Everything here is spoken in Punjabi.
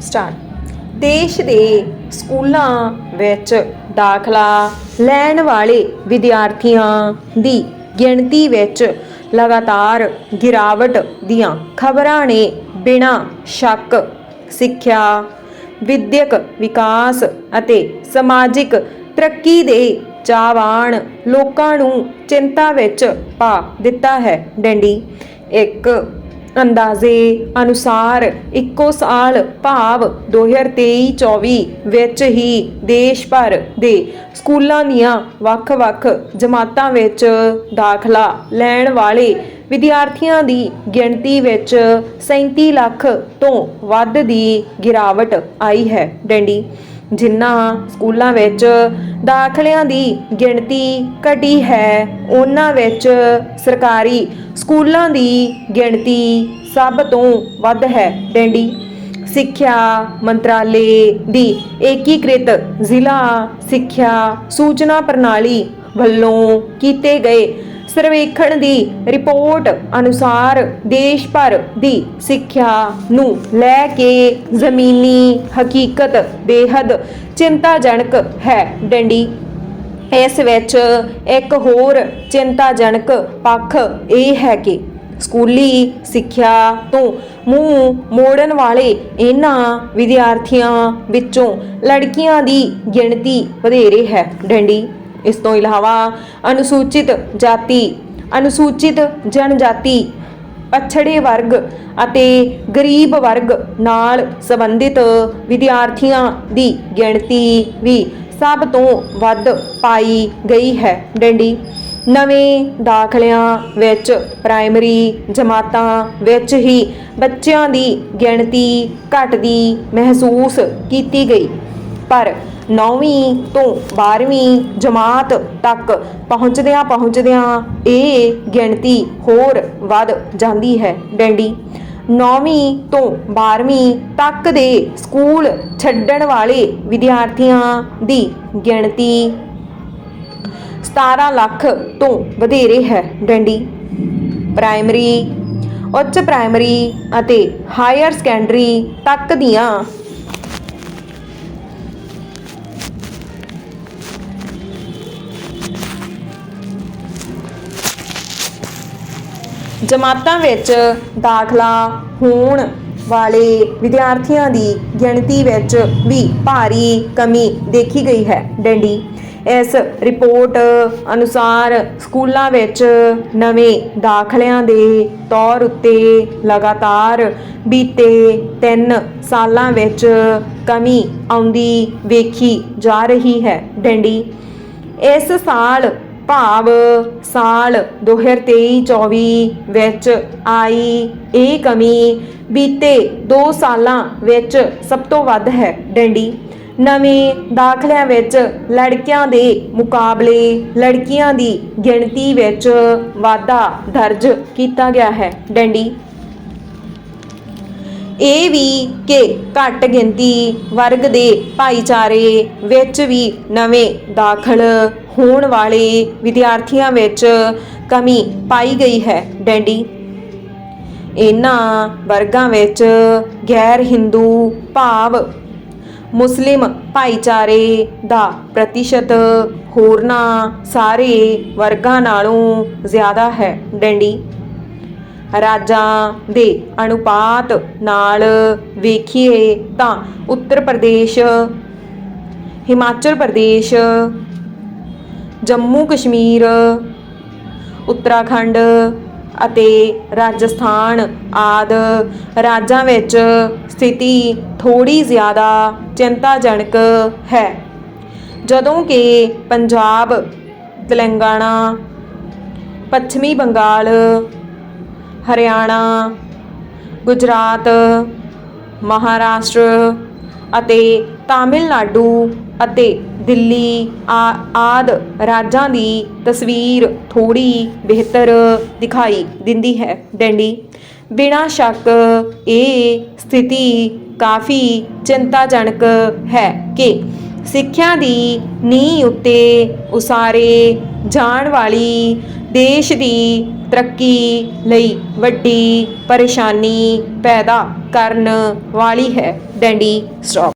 ਸਟਾਰਟ। ਦੇਸ਼ ਦੇ ਸਕੂਲਾਂ ਵਿੱਚ ਦਾਖਲਾ ਲੈਣ ਵਾਲੇ ਵਿਦਿਆਰਥੀਆਂ ਦੀ ਗਿਣਤੀ ਵਿੱਚ ਲਗਾਤਾਰ ਗਿਰਾਵਟ ਦੀਆਂ ਖਬਰਾਂ ਨੇ ਬਿਨਾਂ ਸ਼ੱਕ ਸਿੱਖਿਆ, ਵਿਦਿਅਕ ਵਿਕਾਸ ਅਤੇ ਸਮਾਜਿਕ ਤਰੱਕੀ ਦੇ ਚਾਹਵਾਨ ਲੋਕਾਂ ਨੂੰ ਚਿੰਤਾ ਵਿੱਚ ਪਾ ਦਿੱਤਾ ਹੈ। ਡੈਂਡੀ, ਇੱਕ ਅੰਦਾਜ਼ੇ ਅਨੁਸਾਰ ਇੱਕੋ ਸਾਲ ਭਾਵ 2023-24 ਵਿੱਚ ਹੀ ਦੇਸ਼ ਭਰ ਦੇ ਸਕੂਲਾਂ ਦੀਆਂ ਵੱਖ-ਵੱਖ ਜਮਾਤਾਂ ਵਿੱਚ ਦਾਖਲਾ ਲੈਣ ਵਾਲੇ ਵਿਦਿਆਰਥੀਆਂ ਦੀ ਗਿਣਤੀ ਵਿੱਚ 37 ਲੱਖ ਤੋਂ ਵੱਧ ਦੀ ਗਿਰਾਵਟ ਆਈ ਹੈ। ਡੈਂਡੀ ਜਿਨ੍ਹਾਂ ਸਕੂਲਾਂ ਵਿੱਚ ਦਾਖਲਿਆਂ ਦੀ ਗਿਣਤੀ ਘਟੀ ਹੈ, ਉਹਨਾਂ ਵਿੱਚ ਸਰਕਾਰੀ ਸਕੂਲਾਂ ਦੀ ਗਿਣਤੀ ਸਭ ਤੋਂ ਵੱਧ ਹੈ। ਡੈਂਡੀ, ਸਿੱਖਿਆ ਮੰਤਰਾਲੇ ਦੀ ਏਕੀਕ੍ਰਿਤ ਜ਼ਿਲ੍ਹਾ ਸਿੱਖਿਆ ਸੂਚਨਾ ਪ੍ਰਣਾਲੀ ਵੱਲੋਂ ਕੀਤੇ ਗਏ ਸਰਵੇਖਣ ਦੀ ਰਿਪੋਰਟ ਅਨੁਸਾਰ ਦੇਸ਼ ਭਰ ਦੀ ਸਿੱਖਿਆ ਨੂੰ ਲੈ ਕੇ ਜ਼ਮੀਨੀ ਹਕੀਕਤ ਬੇहद ਚਿੰਤਾਜਨਕ ਹੈ। ਡੰਡੀ। ਇਸ ਵਿੱਚ ਇੱਕ ਹੋਰ ਚਿੰਤਾਜਨਕ ਪੱਖ ਇਹ ਹੈ ਕਿ ਸਕੂਲੀ ਸਿੱਖਿਆ ਤੋਂ ਮੂੰਹ ਮੋੜਨ ਵਾਲੇ ਇਹਨਾਂ ਵਿਦਿਆਰਥੀਆਂ ਵਿੱਚੋਂ ਲੜਕੀਆਂ ਦੀ ਗਿਣਤੀ ਵਧੇਰੇ ਹੈ। ਡੰਡੀ। ਇਸ ਤੋਂ ਇਲਾਵਾ ਅਨੁਸੂਚਿਤ ਜਾਤੀ, ਅਨੁਸੂਚਿਤ ਜਨਜਾਤੀ, ਪਛੜੇ ਵਰਗ ਅਤੇ ਗਰੀਬ ਵਰਗ ਨਾਲ ਸੰਬੰਧਿਤ ਵਿਦਿਆਰਥੀਆਂ ਦੀ ਗਿਣਤੀ ਵੀ ਸਭ ਤੋਂ ਵੱਧ ਪਾਈ ਗਈ ਹੈ। ਡੰਡੀ, ਨਵੇਂ ਦਾਖਲਿਆਂ ਵਿੱਚ ਪ੍ਰਾਇਮਰੀ ਜਮਾਤਾਂ ਵਿੱਚ ਹੀ ਬੱਚਿਆਂ ਦੀ ਗਿਣਤੀ ਘਟਦੀ ਮਹਿਸੂਸ ਕੀਤੀ ਗਈ। ਪਰ 9ਵੀਂ ਤੋਂ 12ਵੀਂ ਜਮਾਤ ਤੱਕ ਪਹੁੰਚਦਿਆਂ ਪਹੁੰਚਦਿਆਂ ਇਹ ਗਿਣਤੀ ਹੋਰ ਵੱਧ ਜਾਂਦੀ ਹੈ। ਡੈਂਡੀ 9ਵੀਂ ਤੋਂ 12ਵੀਂ ਤੱਕ ਦੇ ਸਕੂਲ ਛੱਡਣ ਵਾਲੇ ਵਿਦਿਆਰਥੀਆਂ ਦੀ ਗਿਣਤੀ 17 ਲੱਖ ਤੋਂ ਵਧੇਰੇ ਹੈ। ਡੈਂਡੀ, ਪ੍ਰਾਇਮਰੀ, ਉੱਚ ਪ੍ਰਾਇਮਰੀ ਅਤੇ ਹਾਇਰ ਸੈਕੰਡਰੀ ਤੱਕ ਦੀਆਂ ਜਮਾਤਾਂ ਵਿੱਚ ਦਾਖਲਾ ਹੋਣ ਵਾਲੇ ਵਿਦਿਆਰਥੀਆਂ ਦੀ ਗਿਣਤੀ ਵਿੱਚ ਵੀ ਭਾਰੀ ਕਮੀ ਦੇਖੀ ਗਈ ਹੈ। ਡੈਂਡੀ, ਇਸ ਰਿਪੋਰਟ ਅਨੁਸਾਰ ਸਕੂਲਾਂ ਵਿੱਚ ਨਵੇਂ ਦਾਖਲਿਆਂ ਦੇ ਤੌਰ ਉੱਤੇ ਲਗਾਤਾਰ ਬੀਤੇ 3 ਸਾਲਾਂ ਵਿੱਚ ਕਮੀ ਆਉਂਦੀ ਵੇਖੀ ਜਾ ਰਹੀ ਹੈ। ਡੈਂਡੀ, ਇਸ ਸਾਲ ਭਾਵ ਸਾਲ 2023-24 ਵਿੱਚ ਆਈ ਇਹ ਕਮੀ ਬੀਤੇ 2 ਸਾਲਾਂ ਵਿੱਚ ਸਭ ਤੋਂ ਵੱਧ ਹੈ ਡੰਡੀ। ਨਵੇਂ ਦਾਖਲਿਆਂ ਵਿੱਚ ਲੜਕਿਆਂ ਦੇ ਮੁਕਾਬਲੇ ਲੜਕੀਆਂ ਦੀ ਗਿਣਤੀ ਵਿੱਚ ਵਾਧਾ ਦਰਜ ਕੀਤਾ ਗਿਆ ਹੈ ਡੰਡੀ। ਇਹ ਵੀ ਕਿ ਘੱਟ ਗਿਣਤੀ ਵਰਗ ਦੇ ਭਾਈਚਾਰੇ ਵਿੱਚ ਵੀ ਨਵੇਂ ਦਾਖਲ ਹੋਣ ਵਾਲੇ ਵਿਦਿਆਰਥੀਆਂ ਵਿੱਚ ਕਮੀ ਪਾਈ ਗਈ ਹੈ। ਡੈਂਡੀ, ਇਹਨਾਂ ਵਰਗਾਂ ਵਿੱਚ ਗੈਰ ਹਿੰਦੂ ਭਾਵ ਮੁਸਲਿਮ ਭਾਈਚਾਰੇ ਦਾ ਪ੍ਰਤੀਸ਼ਤ ਹੋਰਨਾਂ ਸਾਰੇ ਵਰਗਾਂ ਨਾਲੋਂ ਜ਼ਿਆਦਾ ਹੈ। ਡੈਂਡੀ ਰਾਜਾਂ ਦੇ ਅਨੁਪਾਤ ਨਾਲ ਵੇਖੀਏ ਤਾਂ ਉੱਤਰ ਪ੍ਰਦੇਸ਼, ਹਿਮਾਚਲ ਪ੍ਰਦੇਸ਼, ਜੰਮੂ ਕਸ਼ਮੀਰ, ਉੱਤਰਾਖੰਡ ਅਤੇ ਰਾਜਸਥਾਨ ਆਦ ਰਾਜਾਂ ਵਿੱਚ ਸਥਿਤੀ ਥੋੜੀ ਜ਼ਿਆਦਾ ਚਿੰਤਾਜਨਕ ਹੈ। ਜਦੋਂ ਕਿ ਪੰਜਾਬ, ਤੇਲੰਗਾਨਾ, ਪੱਛਮੀ ਬੰਗਾਲ ਹਰਿਆਣਾ, ਗੁਜਰਾਤ, ਮਹਾਰਾਸ਼ਟਰ ਅਤੇ ਤਾਮਿਲਨਾਡੂ ਅਤੇ ਦਿੱਲੀ ਆ- ਆਦ ਰਾਜਾਂ ਦੀ ਤਸਵੀਰ ਥੋੜੀ ਬਿਹਤਰ ਦਿਖਾਈ ਦਿੰਦੀ ਹੈ। ਡੈਂਡੀ, ਬਿਨਾਂ ਸ਼ੱਕ ਇਹ ਸਥਿਤੀ ਕਾਫੀ ਚਿੰਤਾਜਨਕ ਹੈ ਕਿ ਸਿੱਖਿਆ ਦੀ ਨੀਂਹ ਉੱਤੇ ਉਸਾਰੇ ਜਾਣ ਵਾਲੀ ਦੇਸ਼ ਦੀ ਤਰੱਕੀ ਲਈ ਵੱਡੀ ਪਰੇਸ਼ਾਨੀ ਪੈਦਾ ਕਰਨ ਵਾਲੀ ਹੈ, ਡੈਂਡੀ ਸਟਾਪ